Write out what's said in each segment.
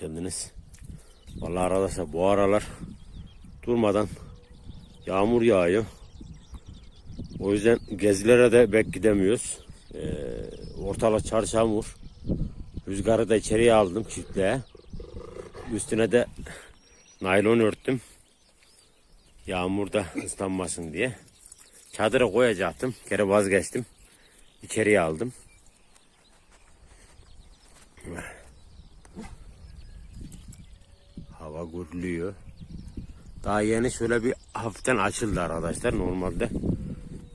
Geldiniz. Vallahi arkadaşlar bu aralar durmadan yağmur yağıyor. O yüzden gezilere de pek gidemiyoruz. Ee, ortalık çarşamur. Rüzgarı da içeriye aldım çiftliğe. Üstüne de naylon örttüm. Yağmurda ıslanmasın diye. Çadıra koyacaktım. Kere vazgeçtim. İçeriye aldım. Gurluyor. Daha yeni şöyle bir hafiften açıldı arkadaşlar. Normalde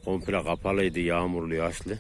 komple kapalıydı, yağmurlu, yaşlı.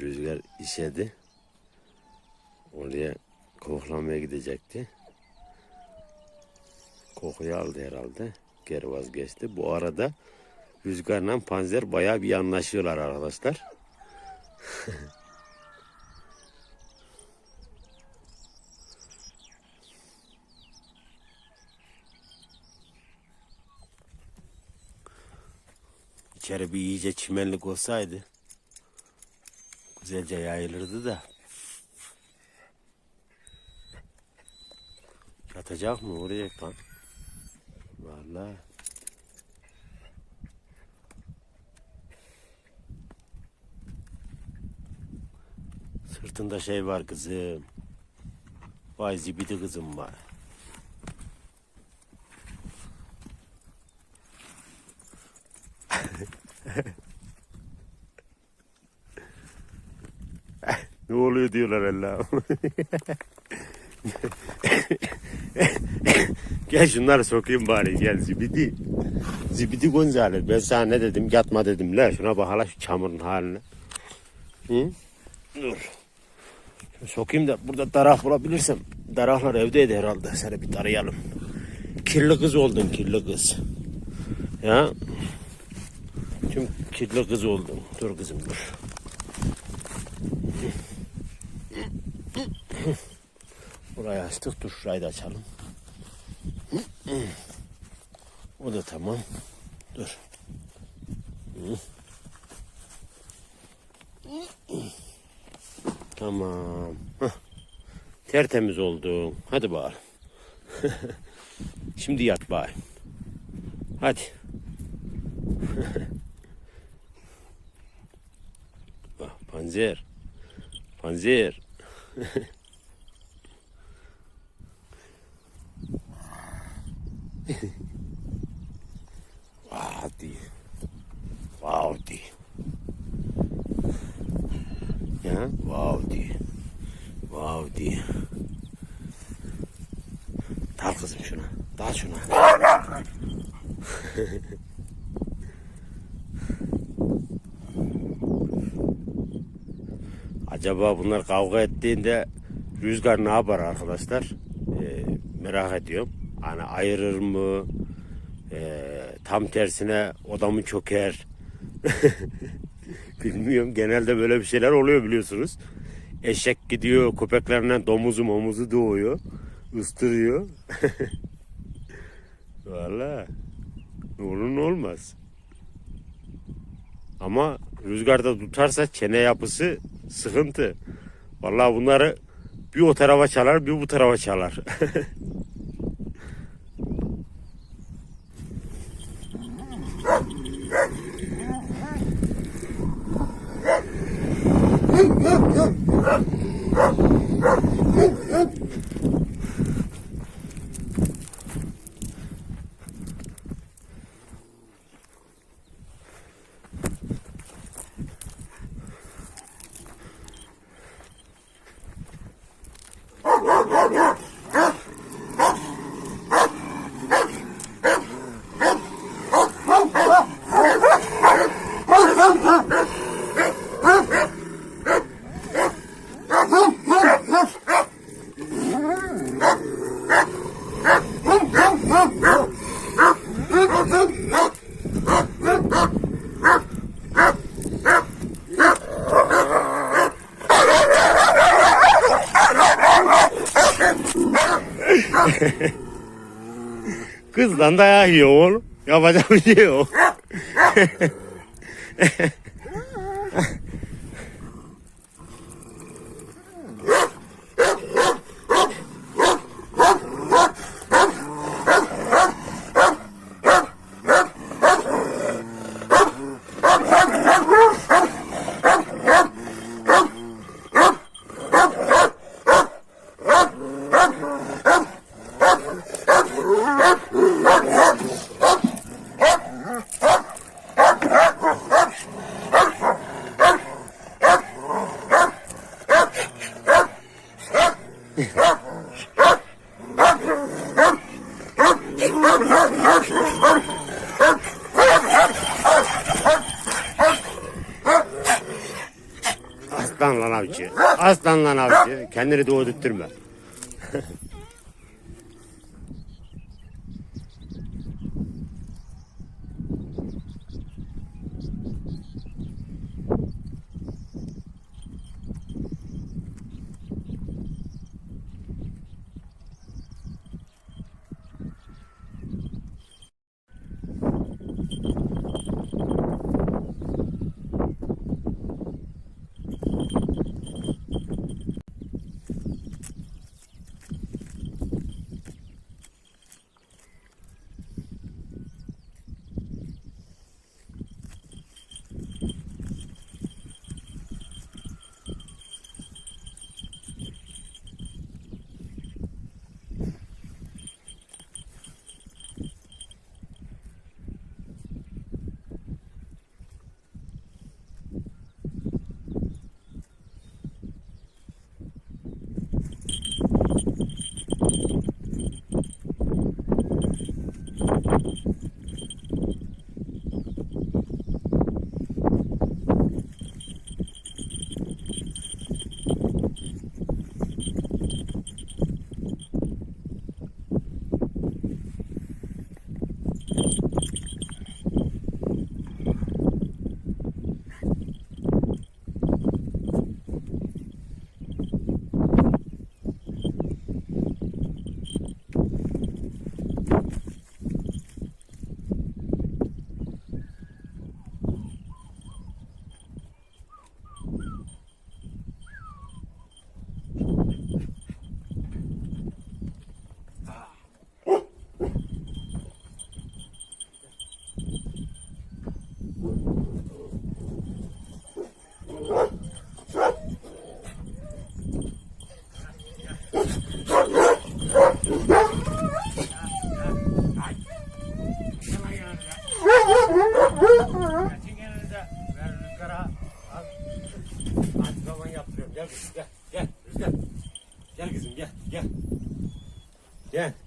Rüzgar işedi. Oraya koklamaya gidecekti. Kokuyu aldı herhalde. Geri vazgeçti. Bu arada rüzgarla panzer bayağı bir anlaşıyorlar arkadaşlar. İçeri bir iyice çimenlik olsaydı güzelce yayılırdı da. Yatacak mı oraya lan? Vallahi. Sırtında şey var kızım. Vay zibidi kızım var. Ne oluyor diyorlar Allah'ım. gel şunları sokayım bari gel zibidi. Zibidi Gonzales. Ben sana ne dedim? Yatma dedim. La şuna bak hala şu çamurun haline. Hı? Dur. Şunu sokayım da burada darak bulabilirsem. Daraklar evdeydi herhalde. Seni bir tarayalım. Kirli kız oldun kirli kız. Ya. Tüm kirli kız oldun. Dur kızım dur. Burayı açtık. Dur şurayı da açalım. O da tamam. Dur. Tamam. Hah. Tertemiz oldun. Hadi bakalım. Şimdi yat bari. Hadi. Bak panzer. Panzer. Wadi. Wadi. Ya, Wadi. Wadi. Dal kızım şuna. Dal şuna. Acaba bunlar kavga ettiğinde rüzgar ne yapar arkadaşlar? Ee, merak ediyorum. Hani ayırır mı? Ee, tam tersine odamı çöker. Bilmiyorum. Genelde böyle bir şeyler oluyor biliyorsunuz. Eşek gidiyor köpeklerinden domuzu momuzu doğuyor. ıstırıyor. Valla. Ne olur olmaz. Ama rüzgarda tutarsa çene yapısı sıkıntı. Vallahi bunları bir o tarafa çalar bir bu tarafa çalar. Kızdan dayak yiyor oğlum. Yapacak bir şey yok. Aslan lan avcı. Aslan lan avcı. Kendini doğdurtturma.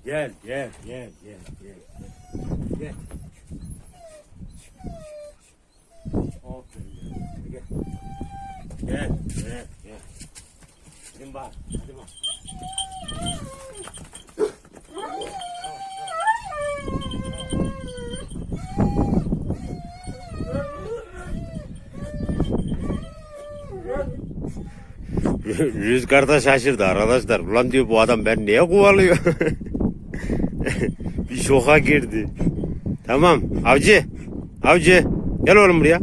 Gel gel gel gel gel gel. Aferin gel. Gel. Gel gel. Gidin bak. Hadi bak. Rüzgar da şaşırdı arkadaşlar. Ulan diyor bu adam ben niye kovalıyor? bir şoka girdi. Tamam avcı. Avcı. Gel oğlum buraya.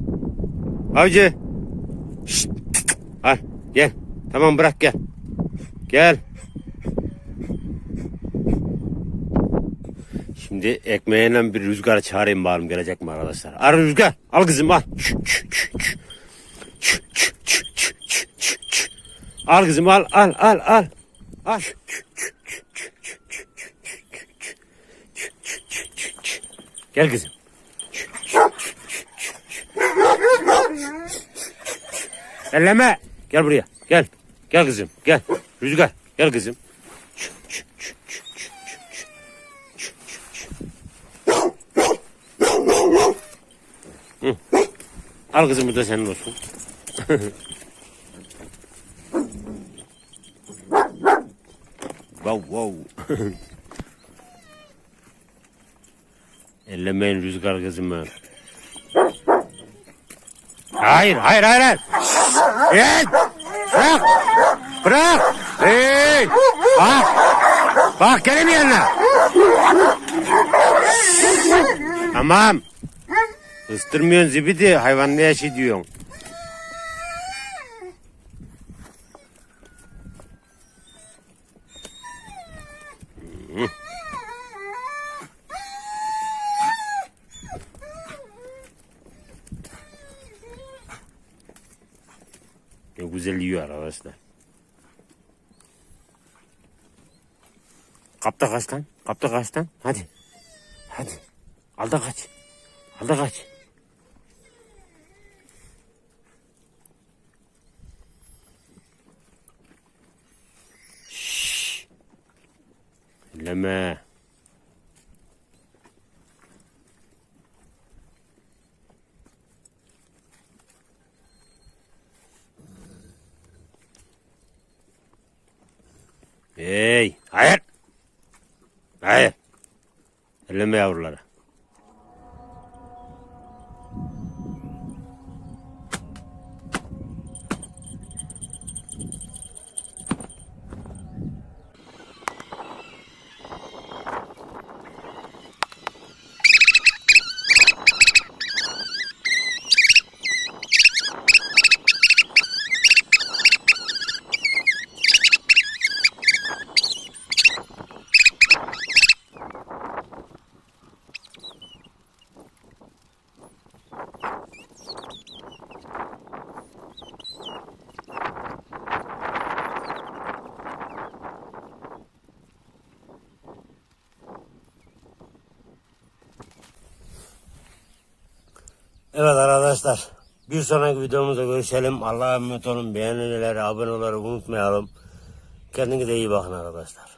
Avcı. Şşt. Al gel. Tamam bırak gel. Gel. Şimdi ekmeğiyle bir rüzgar çağırayım bakalım gelecek mi arkadaşlar. Ar rüzgar. Al kızım al. Al kızım al al al al. Al. Gel kızım. Elleme. Gel buraya. Gel. Gel kızım. Gel. Rüzgar. Gel kızım. Hı. Al kızım bu da senin olsun. wow wow. Ellemeyin rüzgar kızımı. Hayır, hayır, hayır, hayır. Hey! Bırak! Bırak! Hey! Bak! Bak gelin yanına. Tamam. Istırmıyorsun zibidi. Hayvan ne yaşı diyorsun. Ne güzel yiyor arkadaşlar. Kapta kaç lan? Kapta kaç lan? Hadi. Hadi. Al da kaç. Al da kaç. Şşş. Elleme. Hey, hayır. Hayır. Elleme yavruları. Evet arkadaşlar. Bir sonraki videomuzda görüşelim. Allah'a emanet olun. Beğenileri, abone olmayı unutmayalım. Kendinize iyi bakın arkadaşlar.